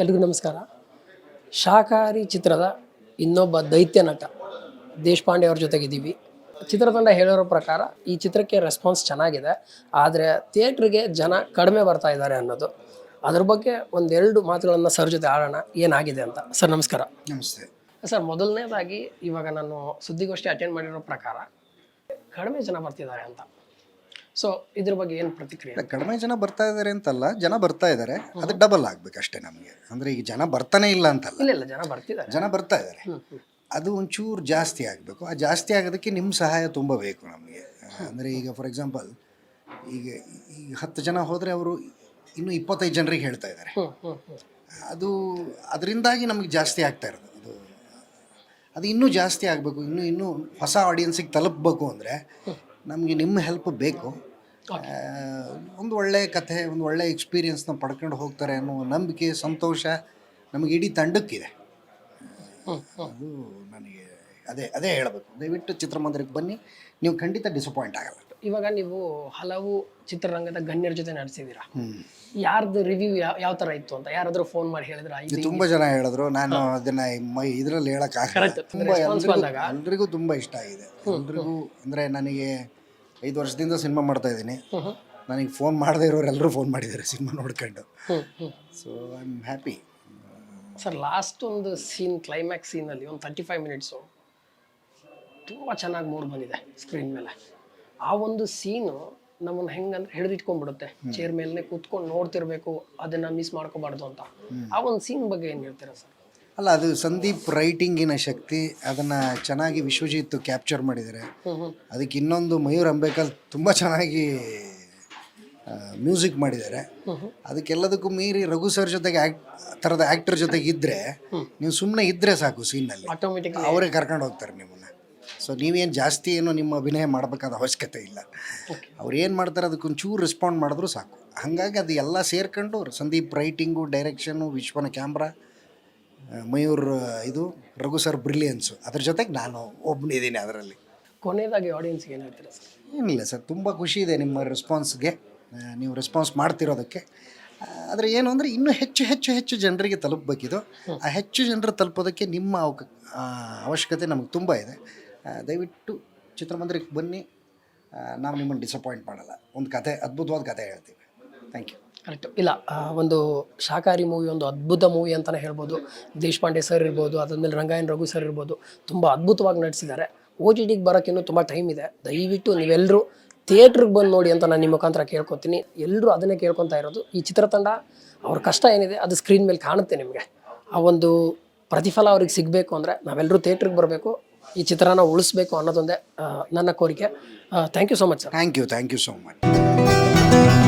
ಎಲ್ರಿಗೂ ನಮಸ್ಕಾರ. ಶಾಕಾರಿ ಚಿತ್ರದ ಇನ್ನೊಬ್ಬ ದೈತ್ಯ ನಟ ದೇಶಪಾಂಡೆ ಅವ್ರ ಜೊತೆಗಿದ್ದೀವಿ. ಚಿತ್ರತಂಡ ಹೇಳೋರ ಪ್ರಕಾರ ಈ ಚಿತ್ರಕ್ಕೆ ರೆಸ್ಪಾನ್ಸ್ ಚೆನ್ನಾಗಿದೆ. ಆದರೆ ಥಿಯೇಟ್ರಿಗೆ ಜನ ಕಡಿಮೆ ಬರ್ತಾ ಇದ್ದಾರೆ ಅನ್ನೋದು. ಅದ್ರ ಬಗ್ಗೆ ಒಂದೆರಡು ಮಾತುಗಳನ್ನು ಸರ್ ಜೊತೆ ಆಡೋಣ. ಏನಾಗಿದೆ ಅಂತ. ಸರ್ ನಮಸ್ಕಾರ. ನಮಸ್ತೆ. ಸರ್ ಮೊದಲನೇದಾಗಿ ಇವಾಗ ನಾನು ಸುದ್ದಿಗೋಷ್ಠಿ ಅಟೆಂಡ್ ಮಾಡಿರೋ ಪ್ರಕಾರ ಕಡಿಮೆ ಜನ ಬರ್ತಿದ್ದಾರೆ ಅಂತ. ಸೊ ಇದ್ರ ಬಗ್ಗೆ ಏನು ಪ್ರತಿಕ್ರಿಯೆ? ಕಡಿಮೆ ಜನ ಬರ್ತಾ ಇದ್ದಾರೆ ಅಂತಲ್ಲ ಜನ ಬರ್ತಾ ಇದ್ದಾರೆ ಅದು ಡಬಲ್ ಆಗ್ಬೇಕಷ್ಟೇ ನಮಗೆ. ಅಂದರೆ ಈಗ ಜನ ಬರ್ತಾನೆ ಇಲ್ಲ ಅಂತಲ್ಲ. ಇಲ್ಲ ಇಲ್ಲ ಜನ ಬರ್ತಿದ್ದಾರೆ. ಜನ ಬರ್ತಾ ಇದ್ದಾರೆ ಅದು ಒಂಚೂರು ಜಾಸ್ತಿ ಆಗಬೇಕು. ಆ ಜಾಸ್ತಿ ಆಗೋದಕ್ಕೆ ನಿಮ್ಮ ಸಹಾಯ ತುಂಬ ಬೇಕು ನಮಗೆ. ಅಂದರೆ ಈಗ ಫಾರ್ ಎಕ್ಸಾಂಪಲ್ ಈಗ ಈಗ ಹತ್ತು ಜನ ಹೋದರೆ ಅವರು ಇನ್ನೂ ಇಪ್ಪತ್ತೈದು ಜನರಿಗೆ ಹೇಳ್ತಾ ಇದ್ದಾರೆ ಅದು ಅದರಿಂದಾಗಿ ನಮಗೆ ಜಾಸ್ತಿ ಆಗ್ತಾ ಇರೋದು. ಅದು ಅದು ಇನ್ನೂ ಜಾಸ್ತಿ ಆಗಬೇಕು. ಇನ್ನೂ ಇನ್ನೂ ಹೊಸ ಆಡಿಯನ್ಸಿಗೆ ತಲುಪಬೇಕು ಅಂದರೆ ನಮಗೆ ನಿಮ್ಮ ಹೆಲ್ಪ್ ಬೇಕು. ಒಂದು ಒಳ್ಳೆಯ ಕಥೆ ಒಂದು ಒಳ್ಳೆಯ ಎಕ್ಸ್ಪೀರಿಯನ್ಸ್ನ ಪಡ್ಕೊಂಡು ಹೋಗ್ತಾರೆ ಅನ್ನೋ ನಂಬಿಕೆ ಸಂತೋಷ ನಮಗೆ ಇಡೀ ತಂಡಕ್ಕಿದೆ. ಅದು ನನಗೆ ಅದೇ ಅದೇ ಹೇಳಬೇಕು. ದಯವಿಟ್ಟು ಚಿತ್ರಮಂದಿರಕ್ಕೆ ಬನ್ನಿ. ನೀವು ಖಂಡಿತ ಡಿಸಪಾಯಿಂಟ್ ಆಗಲ್ಲ. ಇವಾಗ ನೀವು ಹಲವು ಚಿತ್ರರಂಗದ ಗಣ್ಯರ ಜೊತೆ ನಡೆಸಿದ್ದೀರಾ ಯಾರ್ದು ರಿವ್ಯೂ ಯಾವ ಯಾವ ಥರ ಇತ್ತು ಅಂತ? ಯಾರಾದರೂ ಫೋನ್ ಮಾಡಿ ಹೇಳಿದ್ರೆ ತುಂಬ ಜನ ಹೇಳಿದ್ರು. ನಾನು ಅದನ್ನ ಮೈ ಇದರಲ್ಲಿ ಹೇಳೋಕ್ಕಾಗಲ್ಲ. ತುಂಬಾ ತುಂಬ. ಎಲ್ರಿಗೂ ತುಂಬ ಇಷ್ಟ ಆಗಿದೆ. ಎಲ್ರಿಗೂ ಅಂದರೆ ನನಗೆ ಐದು ವರ್ಷದಿಂದ ಸಿನಿಮಾ ಮಾಡ್ತಾ ಇದ್ದೀನಿ. ನನಗೆ ಫೋನ್ ಮಾಡದೇ ಇರೋರೆಲ್ಲರೂ ಫೋನ್ ಮಾಡಿದ್ದಾರೆ ಸಿನಿಮಾ ನೋಡ್ಕೊಂಡು. So I am happy sir last ಒಂದು ಸೀನ್ ಕ್ಲೈಮ್ಯಾಕ್ಸ್ ಸೀನಲ್ಲಿ ಒಂದು ತರ್ಟಿ ಫೈವ್ ಮಿನಿಟ್ಸು ತುಂಬ ಚೆನ್ನಾಗಿ ಮೂಡ್ ಬಂದಿದೆ ಸ್ಕ್ರೀನ್ ಮೇಲೆ. ಆ ಒಂದು ಸೀನು ನಮ್ಮನ್ನು ಹೆಂಗಂದ್ರೆ ಹಿಡಿದಿಟ್ಕೊಂಡ್ಬಿಡುತ್ತೆ. ಚೇರ್ ಮೇಲೆ ಕೂತ್ಕೊಂಡು ನೋಡ್ತಿರ್ಬೇಕು ಅದನ್ನ ಮಿಸ್ ಮಾಡ್ಕೋಬಾರ್ದು ಅಂತ. ಆ ಒಂದು ಸೀನ್ ಬಗ್ಗೆ ಏನು ಹೇಳ್ತೀರಾ ಸರ್? ಅಲ್ಲ ಅದು ಸಂದೀಪ್ ರೈಟಿಂಗಿನ ಶಕ್ತಿ ಅದನ್ನ ಚೆನ್ನಾಗಿ ವಿಶ್ವಜಿತ್ ಕ್ಯಾಪ್ಚರ್ ಮಾಡಿದ್ದಾರೆ ಅದಕ್ಕೆ ಇನ್ನೊಂದು ಮಯೂರ್ ಅಂಬೇಕಲ್ ತುಂಬ ಚೆನ್ನಾಗಿ ಮ್ಯೂಸಿಕ್ ಮಾಡಿದ್ದಾರೆ ಅದಕ್ಕೆಲ್ಲದಕ್ಕೂ ಮೀರಿ ರಘು ಸರ್ ಜೊತೆಗೆ ಆ್ಯಕ್ಟ್ ಥರದ ಆ್ಯಕ್ಟರ್ ಜೊತೆಗೆ ಇದ್ದರೆ ನೀವು ಸುಮ್ಮನೆ ಇದ್ದರೆ ಸಾಕು ಸೀನಲ್ಲಿ ಅವರೇ ಕರ್ಕೊಂಡು ಹೋಗ್ತಾರೆ ನಿಮ್ಮನ್ನ. ಸೊ ನೀವೇನು ಜಾಸ್ತಿ ಏನು ನಿಮ್ಮ ಅಭಿನಯ ಮಾಡಬೇಕಾದ ಅವಶ್ಯಕತೆ ಇಲ್ಲ. ಅವ್ರು ಏನು ಮಾಡ್ತಾರೆ ಅದಕ್ಕೊಂಚೂರು ರೆಸ್ಪಾಂಡ್ ಮಾಡಿದ್ರು ಸಾಕು. ಹಾಗಾಗಿ ಅದು ಎಲ್ಲ ಸೇರ್ಕೊಂಡು ಸಂದೀಪ್ ರೈಟಿಂಗು ಡೈರೆಕ್ಷನು ವಿಶ್ವನ ಕ್ಯಾಮ್ರಾ ಮಯೂರ್ ಇದು ರಘು ಸರ್ ಬ್ರಿಲಿಯನ್ಸು ಅದ್ರ ಜೊತೆಗೆ ನಾನು ಒಬ್ಬನಿದ್ದೀನಿ ಅದರಲ್ಲಿ. ಕೊನೆಯದಾಗಿ ಆಡಿಯನ್ಸ್ಗೆ ಏನು ಹೇಳ್ತೀರಾ ಸರ್? ಏನಿಲ್ಲ ಸರ್ ತುಂಬ ಖುಷಿ ಇದೆ ನಿಮ್ಮ ರೆಸ್ಪಾನ್ಸ್ಗೆ ನೀವು ರೆಸ್ಪಾನ್ಸ್ ಮಾಡ್ತಿರೋದಕ್ಕೆ. ಆದರೆ ಏನು ಅಂದರೆ ಇನ್ನೂ ಹೆಚ್ಚು ಹೆಚ್ಚು ಹೆಚ್ಚು ಜನರಿಗೆ ತಲುಪಬೇಕಿದು. ಆ ಹೆಚ್ಚು ಜನರು ತಲುಪೋದಕ್ಕೆ ನಿಮ್ಮ ಅವಕ ಅವಶ್ಯಕತೆ ನಮಗೆ ತುಂಬ ಇದೆ. ದಯವಿಟ್ಟು ಚಿತ್ರಮಂದಿರಕ್ಕೆ ಬನ್ನಿ. ನಾವು ನಿಮ್ಮನ್ನು ಡಿಸಪಾಯಿಂಟ್ ಮಾಡಲ್ಲ. ಒಂದು ಕತೆ ಅದ್ಭುತವಾದ ಕತೆ ಹೇಳ್ತೀವಿ. ಥ್ಯಾಂಕ್ ಯು ಕರೆಕ್ಟ್ ಇಲ್ಲ ಒಂದು ಶಾಕಾರಿ ಮೂವಿ ಒಂದು ಅದ್ಭುತ ಮೂವಿ ಅಂತಲೇ ಹೇಳ್ಬೋದು. ದೇಶಪಾಂಡೆ ಸರ್ ಇರ್ಬೋದು, ಅದಾದಮೇಲೆ ರಂಗಾಯಣ ರಘು ಸರ್ ಇರ್ಬೋದು. ತುಂಬ ಅದ್ಭುತವಾಗಿ ನಡೆಸಿದ್ದಾರೆ. ಒ ಟಿ ಟಿಗೆ ಬರೋಕ್ಕಿನ್ನೂ ತುಂಬ ಟೈಮ್ ಇದೆ. ದಯವಿಟ್ಟು ನೀವೆಲ್ಲರೂ ಥಿಯೇಟ್ರಿಗೆ ಬಂದು ನೋಡಿ ಅಂತ ನಾನು ನಿಮ್ಮ ಮುಖಾಂತರ ಕೇಳ್ಕೊತೀನಿ. ಎಲ್ಲರೂ ಅದನ್ನೇ ಕೇಳ್ಕೊತಾ ಇರೋದು. ಈ ಚಿತ್ರತಂಡ, ಅವ್ರ ಕಷ್ಟ ಏನಿದೆ, ಅದು ಸ್ಕ್ರೀನ್ ಮೇಲೆ ಕಾಣುತ್ತೆ ನಿಮಗೆ. ಆ ಒಂದು ಪ್ರತಿಫಲ ಅವ್ರಿಗೆ ಸಿಗಬೇಕು ಅಂದರೆ ನಾವೆಲ್ಲರೂ ಥಿಯೇಟ್ರಿಗೆ ಬರಬೇಕು. ಈ ಚಿತ್ರನ ಉಳಿಸ್ಬೇಕು ಅನ್ನೋದೊಂದೇ ನನ್ನ ಕೋರಿಕೆ. Thank you so much sir thank you thank you so much